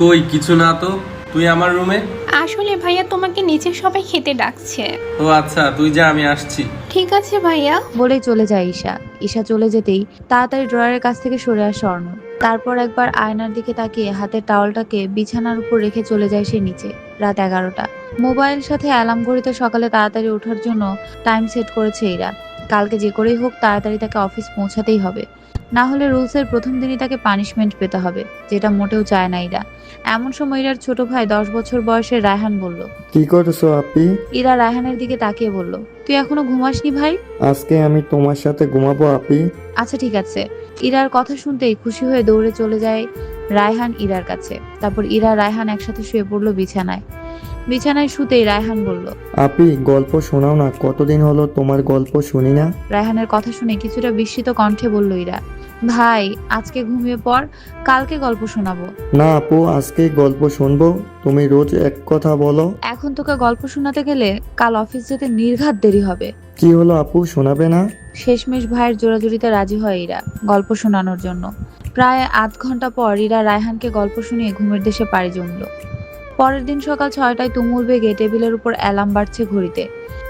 কই কিছু না তো। তুই আমার রুমে আসলে ভাইয়া তোমাকে নিচে সবাই খেতে ডাকছে। ও আচ্ছা তুই যা আমি আসছি। ঠিক আছে ভাইয়া। বলেই চলে যায় ঈশা। ঈশা চলে যেতেই তাড়াতাড়ি ড্রয়ারের কাছ থেকে সরে আসে অর্ণব। তারপর একবার আয়নার দিকে তাকিয়ে হাতের টাওয়ালটাকে বিছানার উপর রেখে চলে যায় সে নিচে রাত এগারোটা। মোবাইল সাথে অ্যালার্ম ঘড়িতে সকালে তাড়াতাড়ি ওঠার জন্য টাইম সেট করেছে এরা। কালকে যে করেই হোক তাড়াতাড়ি তাকে অফিস পৌঁছাতেই হবে। না হলে রুলসের প্রথম দিনই তাকে পানিশমেন্ট পেতে হবে যেটা মোটেও চায় না ইরা। এমন সময় ইরার ছোট ভাই দশ বছর বয়সের রায়হান বলল কি করছ আপি? ইরা রায়হানের দিকে তাকিয়ে বলল তুই এখনও ঘুমাসনি ভাই? আজকে আমি তোমার সাথে ঘুমাবো আপি। আচ্ছা ঠিক আছে। ইরার কথা শুনতেই খুশি হয়ে দৌড়ে চলে যায় রায়হান ইরার কাছে। তারপর ইরা রায়হান একসাথে শুয়ে পড়ল বিছানায়। বিছানায় শুতেই রায়হান বলল আপি গল্প শোনাও না কতদিন হলো তোমার গল্প শুনি না? রায়হানের কথা শুনে কিছুটা বিস্মিত কণ্ঠে বলল ইরা ভাই আজকে ঘুমিয়ে পড় কালকে গল্প শোনাবো। না আপু আজকে গল্প শুনব। তুমি রোজ এক কথা বলো। এখন তোকে গল্প শোনাতে গেলে কাল অফিস যেতে নির্ঘাত দেরি হবে। কি হলো আপু শোনাবে না? শেষমেশ ভাইয়ের জোরাজুরিতে রাজি হয় ইরা গল্প শোনানোর জন্য। প্রায় আধ ঘণ্টা পর ইরা রায়হানকে গল্প শুনিয়ে ঘুমের দেশে পাড়ি জমল। পরের দিন সকাল ছয়টায় তুমুল বেগে টেবিলের উপর অ্যালার্ম বাড়ছে ঘড়িতে।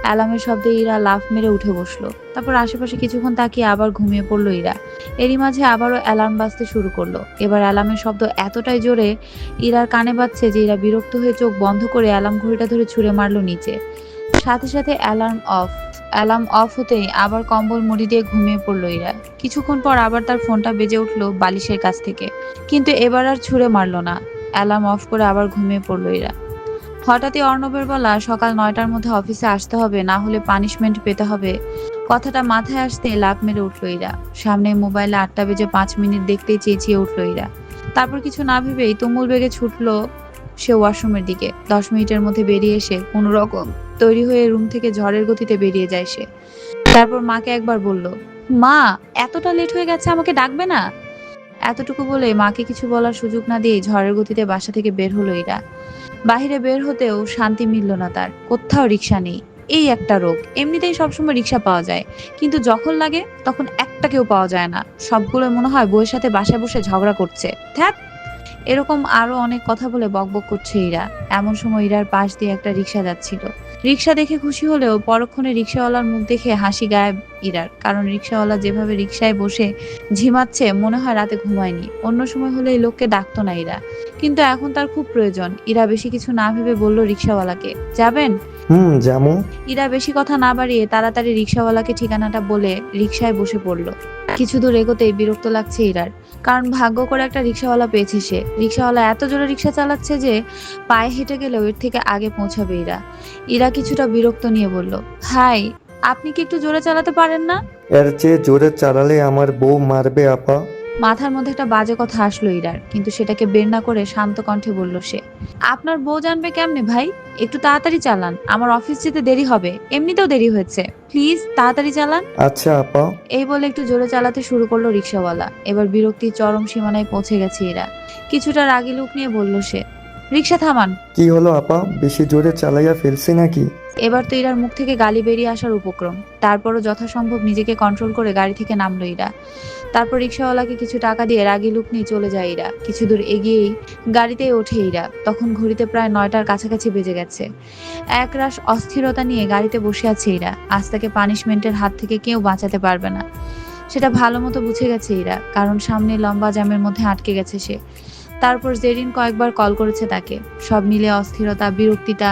অ্যালার্মের শব্দে ইরা লাফ মেরে উঠে বসল। তারপর আশেপাশে কিছুক্ষণ তাকিয়ে আবার ঘুমিয়ে পড়ল ইরা। এরই মাঝে আবারও অ্যালার্ম বাজতে শুরু করল। এবার অ্যালার্মের শব্দ এতটাই জোরে ইরার কানে বাজছে যে ইরা বিরক্ত হয়ে চোখ বন্ধ করে অ্যালার্ম ঘড়িটা ধরে ছুঁড়ে মারলো নিচে। সাথে সাথে অ্যালার্ম অফ। অ্যালার্ম অফ হতেই আবার কম্বল মুড়ি দিয়ে ঘুমিয়ে পড়ল ইরা। কিছুক্ষণ পর আবার তার ফোনটা বেজে উঠল বালিশের কাছ থেকে। কিন্তু এবার আর ছুঁড়ে মারলো না। অ্যালার্ম অফ করে আবার ঘুমিয়ে পড়ল ইরা। হঠাৎই অর্ণবের বলা, সকাল নয়টার মধ্যে অফিসে আসতে হবে, না হলে পানিশমেন্ট পেতে হবে। কথাটা মাথায় আসতে লাভ মেরে উঠল ইরা। সামনে মোবাইলে আটটা বেজে পাঁচ মিনিট দেখতেই চেঁচিয়ে উঠল ইরা। তারপর কিছু না ভেবেই তুমুল বেগে ছুটলো সে ওয়াশরুমের দিকে। দশ মিনিটের মধ্যে বেরিয়ে এসে কোনো রকম তৈরি হয়ে রুম থেকে ঝড়ের গতিতে বেরিয়ে যায় সে। তারপর মাকে একবার বলল, মা, এতটা লেট হয়ে গেছে, আমাকে ডাকবে না? এতটুকু বলে মাকে কিছু বলার সুযোগ না দিয়ে ঝড়ের গতিতে বাসা থেকে বের হলো এরা বাহিরে বের হতেও শান্তি মিলল না তার। কোথাও রিক্সা নেই। এই একটা রোগ। এমনিতেই সবসময় রিক্সা পাওয়া যায়। কিন্তু যখন লাগে, তখন একটাকেও পাওয়া যায় না। সবগুলো মনে হয় বইয়ের সাথে বাসায় বসে ঝগড়া করছে। ধ্যাত এরকম আরও অনেক কথা বলে বকবক করছে ইরা। এমন সময় ইরার পাশ দিয়ে একটা রিক্সা যাচ্ছিল। রিক্সা দেখে খুশি হলেও পরক্ষণে রিক্সাওয়ালার মুখ দেখে হাসি গায়েব ইরার, কারণ রিক্সাওয়ালা যেভাবে রিক্সায় বসে ঝিমাচ্ছে, মনে হয় রাতে ঘুমায়নি। অন্য সময় হলে এই লোককে ডাকতো না ইরা। কিন্তু এখন তার খুব প্রয়োজন। ইরা বেশি কিছু না ভেবে বলল রিক্সাওয়ালাকে যাবেন? হুম জামু। ইরা বেশি কথা না বাড়িয়ে তাড়াতাড়ি রিক্সাওয়ালাকে ঠিকানাটা বলে রিক্সায় বসে পড়ল। কিছু দূর এগোতেই বিরক্ত লাগছে ইরার। কারণ ভাগ্য করে একটা রিক্সাওয়ালা পেয়েছে সে। রিক্সাওয়ালা এত জোরে রিক্সা চালাচ্ছে যে পায়ে হেঁটে গেলেও এর থেকে আগে পৌঁছাবে ইরা। ইরা কিছুটা বিরক্ত নিয়ে বলল হাই আপনি কি একটু জোরে চালাতে পারেন না? এর চেয়ে জোরে চালালে আমার বউ মারবে আপা। মাথার মধ্যে একটা বাজে কথা আসলো ইরার কিন্তু সেটাকে বের না করে শান্ত কণ্ঠে বলল সে আপনার বউ জানবে কেমনে ভাই? একটু তাড়াতাড়ি চালান আমার অফিস যেতে দেরি হবে এমনিতেও দেরি হয়েছে। প্লিজ তাড়াতাড়ি চালান। আচ্ছা আপা। এই বলে একটু জোরে চালাতে শুরু করল রিক্সাওয়ালা। এবার বিরক্তির চরম সীমানায় পৌঁছে গেছে এরা কিছুটা রাগি লুক নিয়ে বলল সে রিক্সা থামান। কি হলো আপা? বেশি জোরে চালাইয়া ফেলছি নাকি? এবার তো ইরার মুখ থেকে গালি বেরিয়ে আসার উপক্রম। তারপরও যথাসম্ভব নিজেকে কন্ট্রোল করে গাড়ি থেকে নামলো ইরা। তারপর রিক্সাওয়ালাকে কিছু টাকা দিয়ে রাগি লুক নিয়ে চলে যায় ইরা। কিছু দূর এগিয়েই গাড়িতে ওঠে ইরা। তখন ঘড়িতে প্রায় নয়টার কাছাকাছি বেজে গেছে। একরাশ অস্থিরতা নিয়ে গাড়িতে বসে আছে ইরা। আজ তাকে পানিশমেন্টের হাত থেকে কেউ বাঁচাতে পারবে না। সেটা ভালো মতো বুঝে গেছে ইরা। কারণ সামনে লম্বা জ্যামের মধ্যে আটকে গেছে সে। তারপর জেরিন কয়েকবার কল করেছে তাকে। সব মিলে অস্থিরতা বিরক্তিতা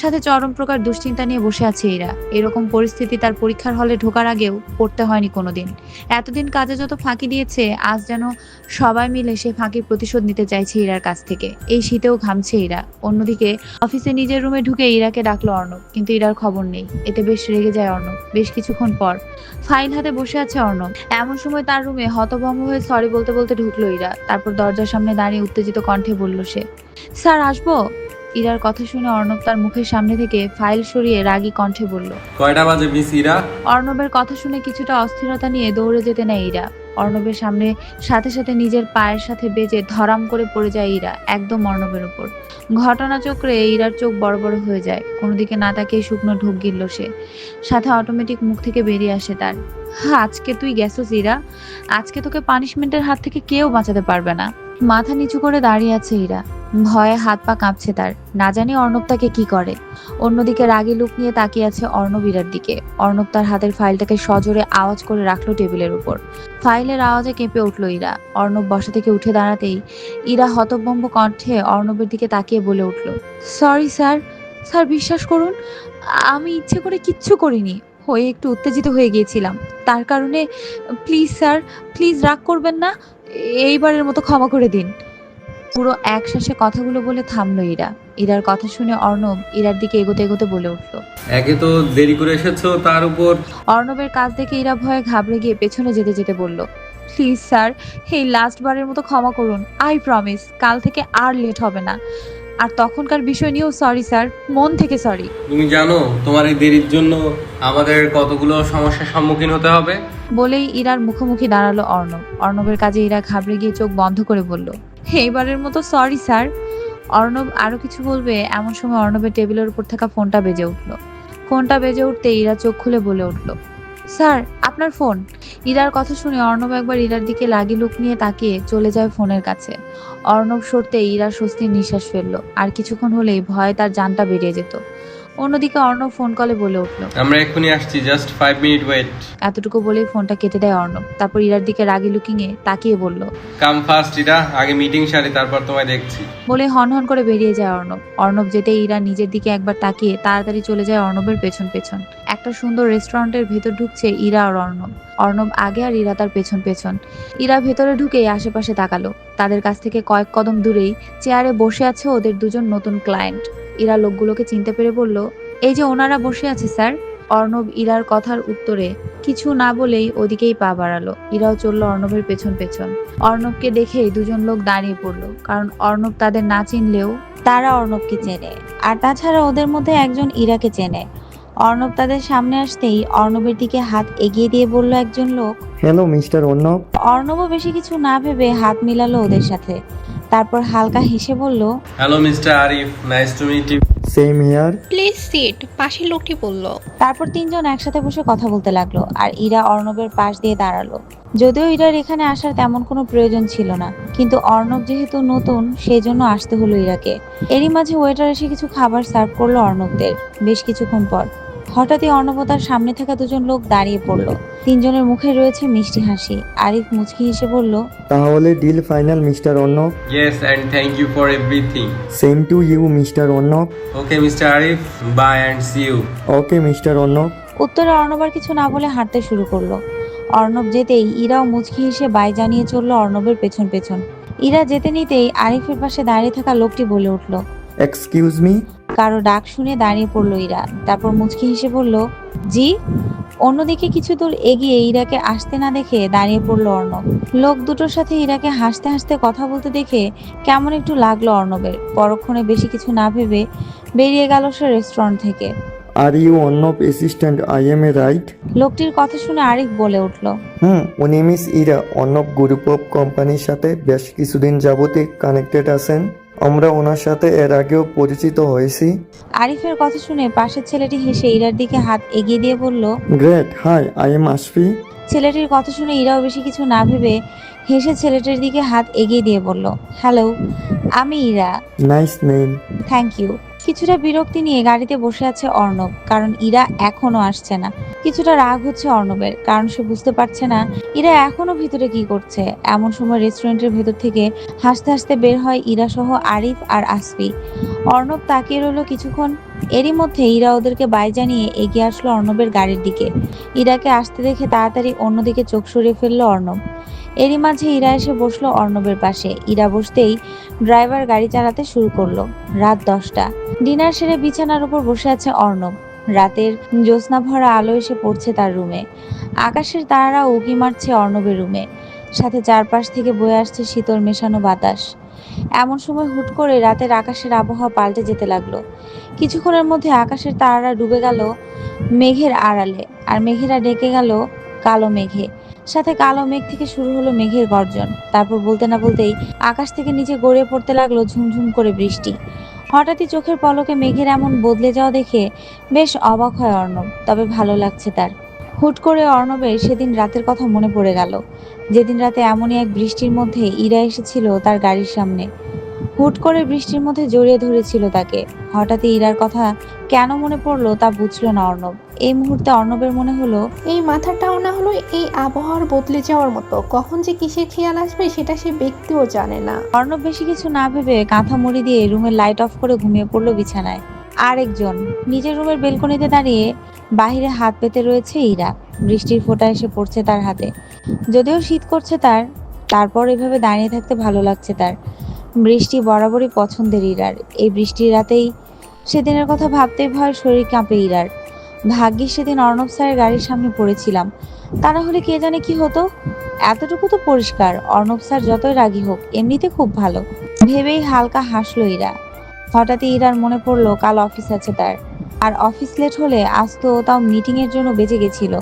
সাথে চরম প্রকার দুশ্চিন্তা নিয়ে বসে আছে এরা। এরকম পরিস্থিতি তার পরীক্ষার হলে ঢোকার আগেও পড়তে হয়নি কোনোদিন। এতদিন কাজে যত ফাঁকি দিয়েছে, আজ যেন সবাই মিলে সে ফাঁকির প্রতিশোধ নিতে চাইছে ইরার কাছ থেকে। এই শীতেও ঘামছে ইরা। অন্যদিকে, অফিসে নিজের রুমে ঢুকে ইরাকে ডাকলো অর্ণব, কিন্তু ইরার খবর নেই। এতে বেশ রেগে যায় অর্ণব। বেশ কিছুক্ষণ পর ফাইল হাতে বসে আছে অর্ণব। এমন সময় তার রুমে হতভম্ব হয়ে সরি বলতে বলতে ঢুকলো ইরা। তারপর দরজার সামনে দাঁড়িয়ে উত্তেজিত কণ্ঠে বলল সে স্যার আসব? ইরার কথা শুনে অর্ণব তার মুখের সামনে থেকে ফাইল সরিয়ে রাগী কণ্ঠে বলল কয়টা বাজে মিস ইরা? অর্ণবের কথা শুনে কিছুটা অস্থিরতা নিয়ে দৌড়ে যেতে নেয় ইরা। অর্ণবের সামনে সাথে সাথে নিজের পায়ের সাথে বেজে ধরাম করে পড়ে যায় ইরা একদম অর্ণবের উপর। ঘটনাচক্রে ইরার চোখ বড় বড় হয়ে যায়। কোনো দিকে না তাকিয়ে শুকনো ঢোক গিলল সে। সাথে অটোমেটিক মুখ থেকে বেরিয়ে আসে তার হ্যাঁ আজকে তুই গেছিস ইরা? আজকে তোকে পানিশমেন্টের হাত থেকে কেউ বাঁচাতে পারবে না। মাথা নিচু করে দাঁড়িয়ে আছে ইরা ভয়ে হাত পা কাঁপছে তার। না জানি অর্ণব তাকে কি করে। অন্যদিকে রাগী লুক নিয়ে তাকিয়ে আছে অর্ণব ইরার দিকে। অর্ণব তার হাতের ফাইলটাকে সজোরে আওয়াজ করে রাখল টেবিলের উপর। ফাইলের আওয়াজে কেঁপে উঠল ইরা অর্ণব বসা থেকে উঠে দাঁড়াতেই ইরা হতভম্ব কণ্ঠে অর্ণবের দিকে তাকিয়ে বলে উঠল, সরি স্যার স্যার বিশ্বাস করুন, আমি ইচ্ছে করে কিচ্ছু করিনি। হয়ে একটু উত্তেজিত হয়ে গিয়েছিলাম। তার কারণে, প্লিজ স্যার, প্লিজ রাগ করবেন না। এইবারের মতো ক্ষমা করে দিন। পুরো এক শ্বাসে কথাগুলো বলে থামলো ইরা। ইরার কথা শুনে অর্ণব ইরার দিকে এগোতে এগোতে বলে উঠল। একে তো দেরি করে এসেছ তার উপর। অর্ণবের কাজ দেখে ইরা ভয়ে ঘাবড়ে গিয়ে পেছনে যেতে যেতে বলল প্লিজ স্যার এই লাস্ট বারের মতো ক্ষমা করুন। আই প্রমিস কাল থেকে আর লেট হবে না। আর তখনকার বিষয় নিয়েও সরি স্যার মন থেকে সরি তুমি জানো তোমার এই দেরির জন্য আমাদের কতগুলো সমস্যার সম্মুখীন হতে হবে? বলেই ইরার মুখোমুখি দাঁড়াল অর্ণব। অর্ণবের কাজে ইরা ঘাবড়ে গিয়ে চোখ বন্ধ করে বলল এইবারের মতো সরি স্যার অর্ণব আরও কিছু বলবে এমন সময় অর্ণবের টেবিলের উপর থাকা ফোনটা বেজে উঠল। ফোনটা বেজে উঠতে ইরা চোখ খুলে বলে উঠল স্যার আপনার ফোন। ইরার কথা শুনে অর্ণব একবার ইরার দিকে লাগি লুক নিয়ে তাকিয়ে চলে যায় ফোনের কাছে। অর্ণব সরতে ইরা স্বস্তির নিঃশ্বাস ফেলল আর কিছুক্ষণ হলেই ভয়ে তার জানটা বেরিয়ে যেত। অন্যদিকে অর্ণব ফোন কলে বলে উঠল আমরা এক্ষুনি আসছি জাস্ট ফাইভ মিনিট ওয়েট এতটুকু বলেই ফোনটা কেটে দেয় অর্ণব। তারপর ইরার দিকে রাগি লুকিংয়ে তাকিয়ে বলল কাম ফার্স্ট ইরা আগে মিটিং সারি তারপর তোমায় দেখছি। বলে হন হন করে বেরিয়ে যায় অর্ণব। অর্ণব যেতে ইরা নিজের দিকে একবার তাকিয়ে তাড়াতাড়ি চলে যায় অর্ণবের পেছন পেছন। একটা সুন্দর রেস্টুরেন্টের ভেতর ঢুকছে ইরা আর অর্ণব। অর্ণব আগে আর ইরা তার পেছন পেছন। ইরা ভেতরে ঢুকেই আশেপাশে তাকালো। তাদের কাছ থেকে কয়েক কদম দূরেই চেয়ারে বসে আছে ওদের দুজন নতুন ক্লায়েন্ট ইরা লোকগুলোকে চিনতে পেরে বলল, এই যে ওনারা বসে আছে, স্যার? অর্ণব ইরার কথার উত্তরে কিছু না বলেই ওদিকেই পা বাড়ালো। ইরাও চলল অর্ণবের পেছন পেছন। অর্ণবকে দেখেই দুজন লোক দাঁড়িয়ে পড়ল, কারণ অর্ণব তাদের না চিনলেও তারা অর্ণবকে চেনে। আর তাছাড়া ওদের মধ্যে একজন ইরাকে চেনে। অর্ণব তাদের সামনে আসতেই অর্ণবের দিকে হাত এগিয়ে দিয়ে বলল একজন লোক। Hello mister Arnab. অর্ণবও বেশি কিছু না ভেবে হাত মিলালো ওদের সাথে। তারপর হালকা হেসে বলল hello mister Arif nice to meet you. Same here please sit পাশের লোকটি বলল। তারপর তিনজন একসাথে বসে কথা বলতে লাগল আর ইরা অর্ণবের পাশ দিয়ে দাঁড়াল। যদিও ইরার এখানে আসার তেমন কোনো প্রয়োজন ছিল না কিন্তু অর্ণব যেহেতু নতুন সেই জন্য আসতে হলো ইরাকে। এরই মাঝে ওয়েটার এসে কিছু খাবার সার্ভ করল অর্ণবদের বেশ কিছুক্ষণ পর। হঠাৎই অর্ণব ও তার সামনে থাকা দুজন লোক দাঁড়িয়ে পড়ল। তিনজনের মুখে রয়েছে মিষ্টি হাসি। আরিফ মুচকি হেসে বলল তাহলে deal final mister Arnab? Yes and thank you for everything same to you mister Arnab. Okay mister Arif bye and see you okay mister Arnab. উত্তরে অর্ণব আর কিছু না বলে হাঁটতে শুরু করল। অর্ণব যেতেই ইরাও মুচকি হেসে বাই জানিয়ে চলল অর্ণবের পেছন পেছন। ইরা যেতে নিতেই আরিফের পাশে দাঁড়িয়ে থাকা লোকটি বলে উঠল এক্সকিউজ মি কারও ডাক শুনে দাঁড়িয়ে পড়ল ইরা তারপর মুচকি হেসে বলল জি? অন্যদিকে কিছু দূর এগিয়ে ইরাকে আসতে না দেখে দাঁড়িয়ে পড়ল অর্ণব। লোক দুটোর সাথে ইরাকে হাসতে হাসতে কথা বলতে দেখে কেমন একটু লাগল অর্ণবের। পরক্ষণে বেশি কিছু না ভেবে বেরিয়ে গেল সে রেস্টুরেন্ট থেকে। Are you Arnab assistant I am a right লোকটির কথা শুনে আরিফ বলে উঠল হুম উনি miss Ira. Arnab group of কোম্পানির সাথে বেশ কিছুদিন যাবতই কানেক্টেড আছেন। আমরা ওনার সাথে এর আগেও পরিচিত হয়েছি। আরিফের কথা শুনে পাশের ছেলেটি হেসে ইরার দিকে হাত এগিয়ে দিয়ে বলল great hi I am Ashfi ছেলেটির কথা শুনে ইরাও বেশি কিছু না ভেবে হেসে ছেলেটির দিকে হাত এগিয়ে দিয়ে বলল হ্যালো আমি Ira. Nice name. Thank you. কিছুটা বিরক্তি নিয়ে গাড়িতে বসে আছে অর্ণব, কারণ ইরা এখনও আসছে না। কিছুটা রাগ হচ্ছে অর্ণবের, কারণ সে বুঝতে পারছে না ইরা এখনও ভিতরে কি করছে। এমন সময় রেস্টুরেন্টের ভেতর থেকে হাসতে হাসতে বের হয় ইরা সহ আরিফ আর আসফি। অর্ণব তাকিয়ে রইল কিছুক্ষণ। এরই মধ্যে ইরা ওদেরকে বাই জানিয়ে এগিয়ে আসলো অর্ণবের গাড়ির দিকে। ইরাকে আসতে দেখে তাড়াতাড়ি অন্যদিকে চোখ সরিয়ে ফেলল অর্ণব। এরই মাঝে ইরা এসে বসল অর্ণবের পাশে। ইরা বসতেই ড্রাইভার গাড়ি চালাতে শুরু করল। রাত দশটা। ডিনার সেরে বিছানার উপর বসে আছে অর্ণব। রাতের জ্যোৎস্না ভরা আলো এসে পড়ছে তার রুমে। আকাশের তারারা উকি মারছে অর্ণবের রুমে। সাথে চারপাশ থেকে বয়ে আসছে শীতল মেশানো বাতাস। এমন সময় হুট করে রাতের আকাশের আবহাওয়া পাল্টে যেতে লাগল। কিছুক্ষণের মধ্যে আকাশের তারারা ডুবে গেল মেঘের আড়ালে, আর মেঘেরা ডেকে গেল কালো মেঘে। সাথে কালো মেঘ থেকে শুরু হলো মেঘের গর্জন। তারপর বলতে না বলতেই আকাশ থেকে নিচে গড়িয়ে পড়তে লাগল ঝুমঝুম করে বৃষ্টি। হঠাৎই চোখের পলকে মেঘের এমন বদলে যাওয়া দেখে বেশ অবাক হয় অর্ণব, তবে ভালো লাগছে তার। হুট করে অর্ণবের সেদিন রাতের কথা মনে পড়ে গেল। যেদিন রাতে এমনই এক বৃষ্টির মধ্যে ইরা এসেছিল তার গাড়ির সামনে। হুট করে বৃষ্টির মধ্যে জড়িয়ে ধরেছিল তাকে। হঠাৎই ইরার কথা কেন মনে পড়ল তা বুঝলো না অর্ণব। এই মুহূর্তে অর্ণবের মনে হলো এই মাথাটাও না হলো এই আবহাওয়ার বদলে যাওয়ার মতো। কখন যে কিসের খেয়াল আসবে সেটা সে ব্যক্তিও জানে না। অর্ণব বেশি কিছু না ভেবে কাঁথা মুড়ি দিয়ে রুমের লাইট অফ করে ঘুমিয়ে পড়ল বিছানায়। আরেকজন নিজের রুমের বেলকনিতে দাঁড়িয়ে বাহিরে হাত পেতে রয়েছে ইরা। বৃষ্টির ফোঁটা এসে পড়ছে তার হাতে। যদিও শীত করছে তার তারপর এভাবে দাঁড়িয়ে থাকতে ভালো লাগছে তার। বৃষ্টি বরাবরই পছন্দের ইরার। এই বৃষ্টির রাতেই সেদিনের কথা ভাবতেই ভয়, শরীর কাঁপে ইরার। ভাগ্যিস সেদিন অর্ণব স্যারের গাড়ির সামনে পড়েছিলাম। তা না হলে কে জানে কি হতো? এতটুকু তো পরিষ্কার। অর্ণব স্যার যতই রাগী হোক, এমনিতে খুব ভালো। ভেবেই হালকা হাসলো ইরা। হঠাৎই ইরার মনে পড়ল, কাল অফিস আছে তার। আর অফিস লেট হলে আজ তো তাও মিটিংয়ের জন্য বেঁচে গেছিল।